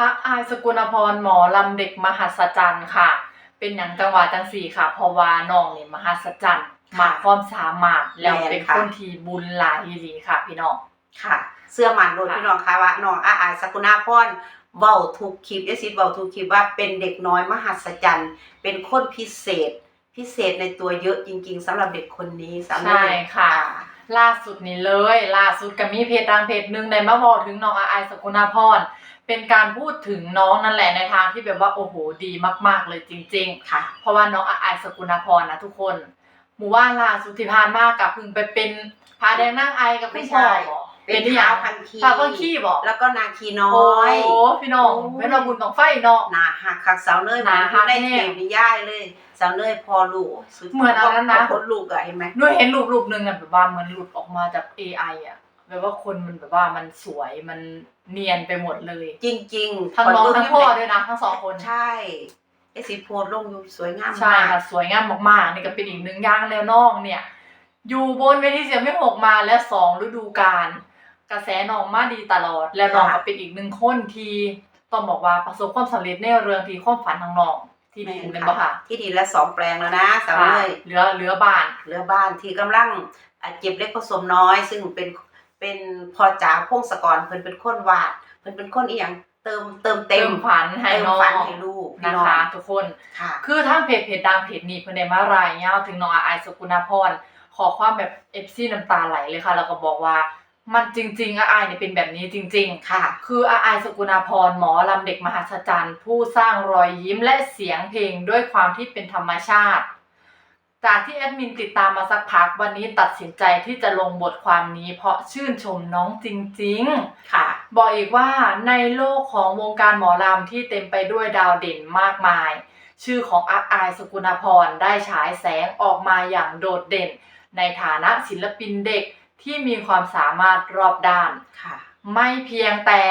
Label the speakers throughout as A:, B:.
A: อาอายสกุลพรหมอลำเด็กมหัศจรรย์ค่ะ เป็นหยังจังหวะจังสี่ค่ะ เพราะว่าน้องนี่มหัศจรรย์มากความสามารถแล้วเป็น
B: แม่นค่ะ
A: คนที่บุญหลายอีหลีค่ะ พี่น้อง
B: ค่ะ เสื้อมันโดย
A: ค่ะ
B: พี่น้องคะว่าน้องอาอายสกุณาพรเว้าทุกคลิปยสิเว้าทุกคลิปว่าเป็นเด็กน้อยมหัศจรรย์ เป็นคนพิเศษ พิเศษในตัวเยอะจริง ๆสำหรับเด็กคนนี้สำหรับ
A: ใช่ค่ะ ล่าสุดนี้เลย ล่าสุดก็มีเพจดังเพจหนึ่งในมาบอกถึงน้องอาอายสกุณาพร เป็นการพูดถึงน้องนั่นแหละในทางที่แบบว่าโอ้โหดีมาก ๆ เลยจริง ๆ
B: ค่ะ
A: เพราะว่าน้องอาอายสกุณาพรนะทุกคนหมู่ว่าล่าสุดที่ผ่านมากับพึ่งไปเป็นพาแดงนั่งไอกับคุณพ่อบ่
B: เป็น
A: ที่
B: เท้าพันคี
A: พาพันขี้บ่
B: แล้วก็นาคีน้
A: โอ้
B: อย
A: โหพี่น้อง
B: โอ้
A: เป็นเราบุญของไฟเนาะ
B: หนาหักคักสาวเนยเหมือน
A: หนาหัก
B: ได้
A: แน่
B: เทนิยายเลยสาวเนยพอลูกสุด
A: เหมือนอันนั้นนะ
B: คนลูกอะเห็นไหม
A: หนูเห็นรูปรูปหนึ่งอะแบบว่ามันหลุดออกมาจาก AI อะ แบบว่าคนมันแบบว่ามันสวยมันเนียนไปหมดเลย
B: จริงๆ
A: ทั้งน้อง
B: ขดู
A: ทั้งพ่อด้วยนะทั้งสองคน
B: ใช่ไอสีโพดลงอยู่สวยงาม
A: ใช่
B: มาก
A: ค่ะสวยงามมากๆนี่ก็เป็นอีกหนึ่งอย่างแล้วน้องเนี่ย อยู่บนเวทีเสียงไม่หกมาและสองฤดูกาลกระแสน้องมาดีตลอด และน้องก็เป็นอีกหนึ่งคนที่ต้องบอกว่าประสบความสำเร็จในเรื่องที่ความฝันของน้องที่ดีเป็นบ่ค่ะ
B: ที่ดินและสองแปลงแล้วนะสาว
A: ค่ะ
B: เนย
A: เหลือเหลือบ้าน
B: เหลือบ้านที่กำลังอะเก็บเล็กผสมน้อย ซึ่งเป็น เป็นพอจ๋าพงศกรเพิ่นเป็นคนวาด เพิ่นเป็นคนอีหยังเติมเติมเต็
A: เติ
B: ม
A: มฝันให้
B: เติม
A: น้อง
B: ฝันให้ลูกพี่
A: นะ
B: น้อง
A: คะทุกคน
B: ค่ะ
A: คือทางเพจเพจดังเพจนี้เพิ่นได้มารายงานถึงน้องอาไอายสกุณาพรขอความแบบเอฟซีน้ำตาไหลเลยค่ะ แล้วก็บอกว่ามันจริง ๆอาไอายเนี่ยเป็นแบบนี้จริง ๆ
B: ค่ะ
A: คืออาไอายสกุณาพรหมอลำเด็กมหัศจรรย์ ผู้สร้างรอยยิ้มและเสียงเพลงด้วยความที่เป็นธรรมชาติ จากที่แอดมินติดตามมาสักพักวันนี้ตัดสินใจที่จะลงบทความนี้เพราะชื่นชมน้องจริง ๆ
B: ค่ะ
A: บอกอีกว่าในโลกของวงการหมอลำที่เต็มไปด้วยดาวเด่นมากมาย ชื่อของอาอายสกุณาพรได้ฉายแสงออกมาอย่างโดดเด่น ในฐานะศิลปินเด็กที่มีความสามารถรอบด้าน
B: ค่ะ
A: ไม่เพียงแต่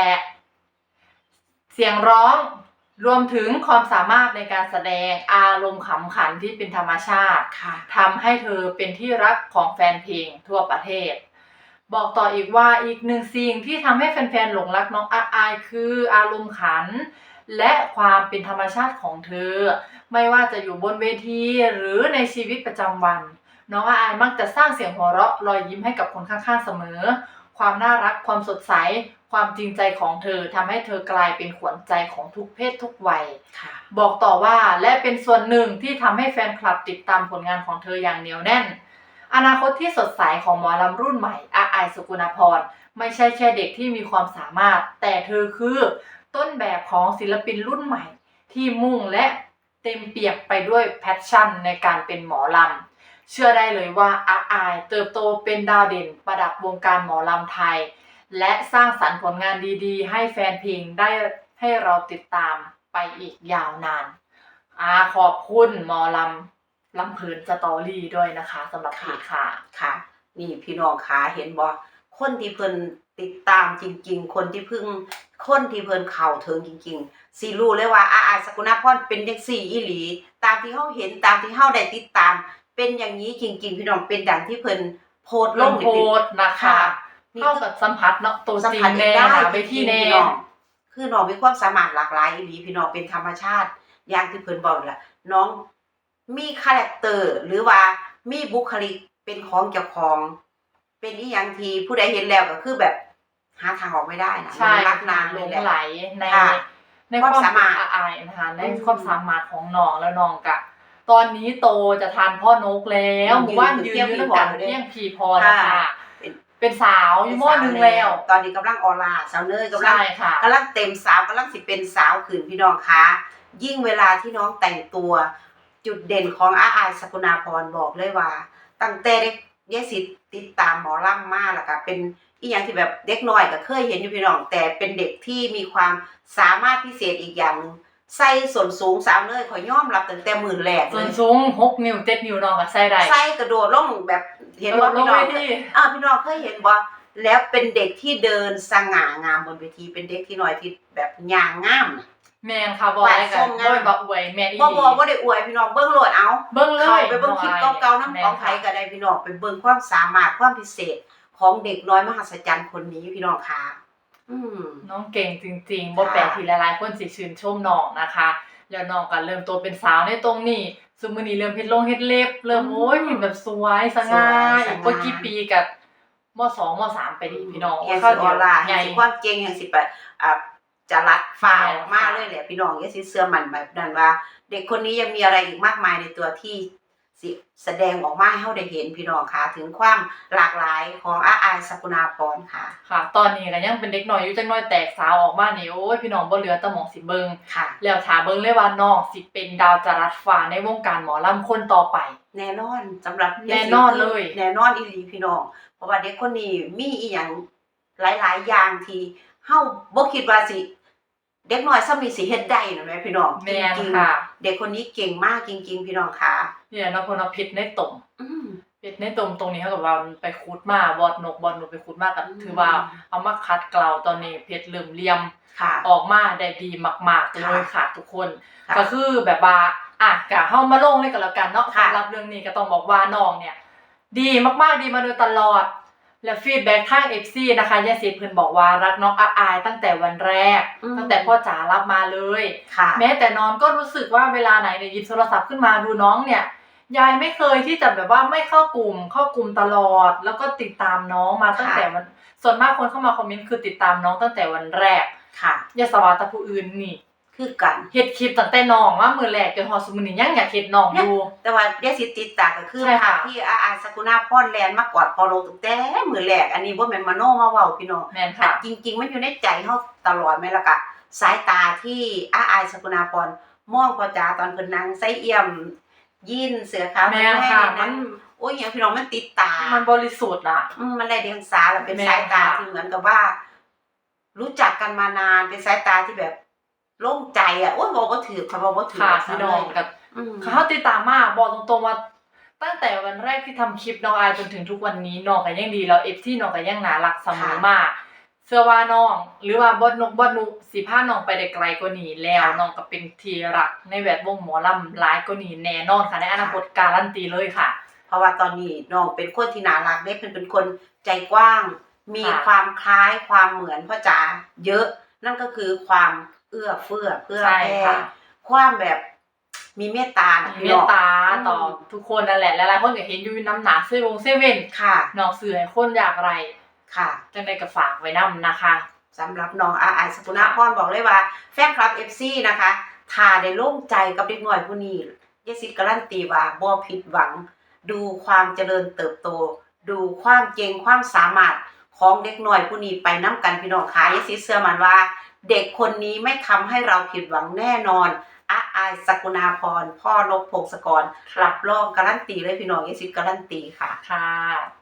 A: เสียงร้อง รวมถึงความสามารถในการแสดงอารมณ์ขำขันที่เป็นธรรมชาติ
B: ค่ะ
A: ทำให้เธอเป็นที่รักของแฟนเพลงทั่วประเทศ บอกต่ออีกว่าอีกหนึ่งสิ่งที่ทำให้แฟนๆหลงรักน้องอาอายคืออารมณ์ขัน และความเป็นธรรมชาติของเธอ ไม่ว่าจะอยู่บนเวทีหรือในชีวิตประจำวัน น้องอาอายมักจะสร้างเสียงหัวเราะรอยยิ้มให้กับคนข้างๆเสมอ ความน่ารักความสดใส ความจริงใจของเธอทำให้เธอกลายเป็นขวัญใจของทุกเพศทุกวัย
B: ค่ะ
A: บอกต่อว่าและเป็นส่วนหนึ่งที่ทำให้แฟนคลับติดตามผลงานของเธออย่างเหนียวแน่น อนาคตที่สดใสของหมอลำรุ่นใหม่อาอายสุกุณาพร ไม่ใช่แค่เด็กที่มีความสามารถ แต่เธอคือ ต้นแบบของศิลปินรุ่นใหม่ ที่มุ่งและเต็มเปี่ยมไปด้วยแพชชั่นในการเป็นหมอลำเชื่อได้เลยว่าอาอายเติบโตเป็นดาวเด่นประดับวงการหมอลำไทย และสร้างสรรค์ผลงานดีๆ ให้แฟนเพลงได้ให้เราติดตามไปอีกยาวนานอาขอบคุณหมอลำลำเพลินสตอรี่ด้วยนะคะสำหรับเพจค่ะ
B: ค่ะ นี่พี่น้องขาเห็นบ่คนที่เพิ่นติดตามจริง ๆ คนที่เพิ่งคนที่เพิ่นเข่าถึงจริงๆสิรู้เลยว่าอาอาสกุณาพรเป็นจังซี่อีหลี ตามที่เฮาเห็นตามที่เฮาได้ติดตาม เป็นอย่างนี้จริง ๆ พี่น้องเป็นดังที่เพิ่นโพสต์ล
A: ล
B: ง
A: ง
B: นี่
A: โพ
B: เป็น
A: สต์นะคะ
B: ค่ะนี่
A: เท่ากับสัมผัสเนาะตัว
B: สัม
A: จริง
B: ผัส
A: แน่
B: ได้
A: หาไป
B: จ
A: ที่
B: ริงๆ
A: แน่
B: พี่น้องคือน้องมีความสามารถหลากหลายอีหลีพี่น้องเป็นธรรมชาติ อย่างที่เพิ่นบอกนั่นล่ะน้องมีคาแรคเตอร์หรือว่ามีบุคลิกเป็นของเจ้าของ เป็นอีหยังที่ผู้ใดเห็นแล้วก็คือแบบหาทางออกไม่ได้นะ
A: ใช่
B: มันรักนาน
A: ห
B: เล
A: ล
B: ย
A: ง
B: แหละ
A: ไหลใน
B: ค่ะ
A: ในความ
B: ความสามารถ
A: เป็นอายนะคะใน
B: อืม
A: ความสามารถของน้องแล้วน้องกะ ตอนนี้โตจะทานพ่อนกแล้ว
B: อืม
A: หมู่บ้าน
B: ยื
A: ยื
B: น
A: น
B: อยู่
A: ยืนกัน
B: เที่
A: เที่
B: ย
A: ย
B: ง
A: ง
B: ผี
A: ผี
B: พ
A: พ
B: ร
A: ร
B: ค่ะ
A: นะคะ
B: เป็น
A: เป็นสาวอยู่มอหนึ่งแล้ว
B: ตอนนี้กำลังออร่าสาวเนยกำลัง
A: ใช่ค่ะ
B: กำลังเต็มสาวกำลังสิเป็นสาวขืนพี่น้องคะยิ่งเวลาที่น้องแต่งตัว จุดเด่นของอาอายสกุณาพรบอกเลยว่า ตั้งแต่เด็กยายสิติดตามหมอลำมาแล้วก็เป็นอีหยังที่แบบเด็กน้อยก็เคยเห็นอยู่พี่น้องแต่เป็นเด็กที่มีความสามารถพิเศษอีกอย่างหนึ่ง ใส่ส่วนสูงสาวเนยขอยอมรับตั้งแต่หมื่นแรก
A: ส่
B: เล
A: วน
B: ย
A: สูงหกนิ้วเจ็ดนิ้วน้องก็ใส่ได้
B: ใส่กระโดดลงแบบเห็นว่า
A: ล
B: พี่
A: ง
B: น้อ
A: เว
B: ง
A: ที
B: อ่าพี่น้องเคยเห็นบ่แล้วเป็นเด็กที่เดินสง่างามบนเวทีเป็นเด็กที่น้อยที่แบบย่างงามน่ะ
A: แมนค่ะบอยกันบอยบะอวยแมนอี
B: บ่
A: หลี
B: บ่บ่ได้อวยพี่น้องเบิ่งโลดเอา
A: เบิ้งเล
B: เข้ายไปเบิ่งคลิปเก่าๆ
A: แม่
B: น้ำของไผก็ได้พี่น้องไปเบิ่งความสามารถความพิเศษของเด็กน้อยมหัศจรรย์คนนี้พี่น้องค่ะอืม
A: น้องเก่งจริงๆบ่แปลกที่หลายๆคนสิชื่นชมน้องนะคะ แล้วน้องก็เริ่มโตเป็นสาวในตรงนี้ซุมื้อนี้เริ่มเฮ็ดลงเฮ็ดเล็บ เริ่ม
B: อืม
A: โอ้ยมีแบบสวยสง่า
B: สวยสง่า
A: อีกบ่กี่ปีกับมสองมสามไปดีพี่น้อง
B: แห่ง
A: เข้า
B: สิอ
A: เดีย
B: อ
A: ว
B: ร่า
A: ใหญ่
B: แห่งสิความเก่งแห่งสิไปอ่าจะรัดฝ่า
A: ใช่
B: ออกมา
A: ค่ะ
B: เลยแหละพี่น้องอย่าสิเสื้อมันแบบนั้นว่า เด็กคนนี้ยังมีอะไรอีกมากมายในตัวที่ สิแสดงออกมาให้เฮาได้เห็นพี่น้องค่ะ ถึงความหลากหลายของอาอายสกุณาพรค่ะ
A: ค่ะ ตอนนี้ก็ยังเป็นเด็กน้อยอยู่จังน้อยแตกสาวออกมานี่โอ้ยพี่น้องบ่เหลือแต่หมองสิเบิง
B: ค่ะ
A: แล้วถาเบิงเลยว่าน้องสิเป็นดาวจรัสฟ้าในวงการหมอลำคนต่อไป
B: แน่นอนสำหรับ
A: แน่นอนเลย
B: แน่นอนอีหลีพี่น้อง เพราะว่าเด็กคนนี้มีอีหยังหลาย ๆ อย่างที่เฮาบ่คิดว่าสิ เด็กน้อยซ้ำมีสิเฮ็ดได้นะแม่พี่น้อง
A: แม่น
B: จริง
A: ค่ะ
B: ๆเด็กคนนี้เก่งมากจริง ๆ พี่น้องค่ะ
A: เนี่ยน้องพลเอาพิษในตม
B: อืม
A: พิษในตมตรงนี้เท่ากับว่ามันไปขุดมาบอดนกบอดหนูไปขุดมาก็
B: อืม
A: ถือว่าเอามาคัดเกลาตอนนี้เพชรเริ่มเลี่ยม
B: ค่ะ
A: ออกมาได้ดีมากๆเลยค่ะทุกคน
B: ค่ะ
A: ก็คือแบบว่าอะกะเฮามาลงเลยกันแล้วกันเนาะ
B: ค่ะ
A: สำหรับเรื่องนี้ก็ต้องบอกว่าน้องเนี่ย ดีมากๆดีมาโดยตลอด และฟีดแบ็กทาง FC นะคะยายสิทธิ์เพิ่นบอกว่ารักน้องอาอายตั้งแต่วันแรก
B: อืม
A: ตั้งแต่พ่อจ๋ารับมาเลย
B: ค่ะ
A: แม้แต่น้องก็รู้สึกว่าเวลาไหนเนี่ยหยิบโทรศัพท์ขึ้นมาดูน้องเนี่ย ยายไม่เคยที่จะแบบว่าไม่เข้ากลุ่ม เข้ากลุ่มตลอด แล้วก็ติดตามน้องมาตั้งแต่วันส่วนมากคนเข้ามาคอมเมนต์คือติดตามน้องตั้งแต่วันแรก
B: ค่ะ
A: อยาสวาแตะผู้อื่นนี่
B: คือกัน
A: เฮ็ดคลิปตั้งแต่น้องว่ามือแรกจนฮอดซุมื้อนี้ยังอยากเฮ็ดน้องอยู่
B: แต่ว่าเดสิติดตาก็คือ
A: ใช่ค่ะ
B: ภาพที่อาอาสกุณาพรแลนด์มากอดพอลงตั้งแต่มือแรกอันนี้บ่แม่นมโนมาเว้าพี่น้อง
A: แม่นค่ะ
B: จริงๆ มันอยู่ในใจเฮาตลอดแม่นละกะสายตาที่อาอายสกุณาพรมองพ่อจ๋าตอนเพิ่นนั่งใส่เอี่ยม ยินเสือขาว
A: แม่นค่ะ
B: มั
A: มันน
B: โอ้ยอย่างพี่น้องมันติดตา
A: มันบริสุทธิ์อะ
B: อืมมันไรเดียงสาแล้วเป็น
A: แม่
B: สายตา
A: ค่ะ
B: ที่เหมือนกับว่า รู้จักกันมานานเป็นสายตาที่แบบ โล่งใจอะโอ้ยบอกว่าถือค่ะบอกว่าถือ
A: ค่ะ
B: ว่า
A: พี่น้องกับ
B: อืม
A: เขาติดตามมากบอกตรงๆว่าตั้งแต่วันแรกที่ทำคลิปน้องอายจนถึงทุกวันนี้น้องก็ยังดีแล้วเอฟที่น้องก็ยังน่ารักเสมอมากเชื่อว่าน้อง หรือว่าบดนกบดนุสิพาน้องไปได้ไกลกว่านี้แล้วน้องก็เป็นที่รักในแวดวงหมอลำหลายกว่านี้แน่นอนค่ะในอนาคตการันตีเลยค่ะ
B: เพราะว่าตอนนี้น้องเป็นคนที่น่ารักเด็กเป็นเป็นคนใจกว้าง มี
A: ค่ะ
B: ความคล้ายความเหมือนพ่อจ๋าเยอะนั่นก็คือความ เอื้อเฟื้อเพื่อ
A: ใช่
B: แผ่
A: ค่ะ
B: ความแบบมีเมตตานะ
A: มี
B: พี่
A: เม
B: น้อ
A: ต
B: ง
A: ตาต่ออ
B: ม
A: ทุกคนนั่นแหละหลายๆคนก็เห็นอยู่น้ำหนาเซเวงเซเว่น
B: ค่ะ
A: น้องเสือให้คนอยากไร
B: ค่ะ
A: จังใดก็ฝากไว้นํนะคะ
B: สำหรับน้องอาไอสกุณาพรบอกเลยว่า แฟนคลับ FC นะคะถ้าได้โล่งใจกับเด็กน้อยผู้นี้เยสิทธิ์การันตีว่าบ่ผิดหวัง ดูความเจริญเติบโต ดูความเก่งความสามารถของเด็กน้อยผู้นี้ไปน้ำกันพี่น้องค่ะเยสิทธิ์เชื่อมันว่า เด็กคนนี้ไม่ทำให้เราผิดหวังแน่นอนอาไอายสกุณาพร พ่อนกพงศกรรับรองการันตีเลยพี่น้องเยสิทธิ์การันตีค่ะ
A: ค่ะ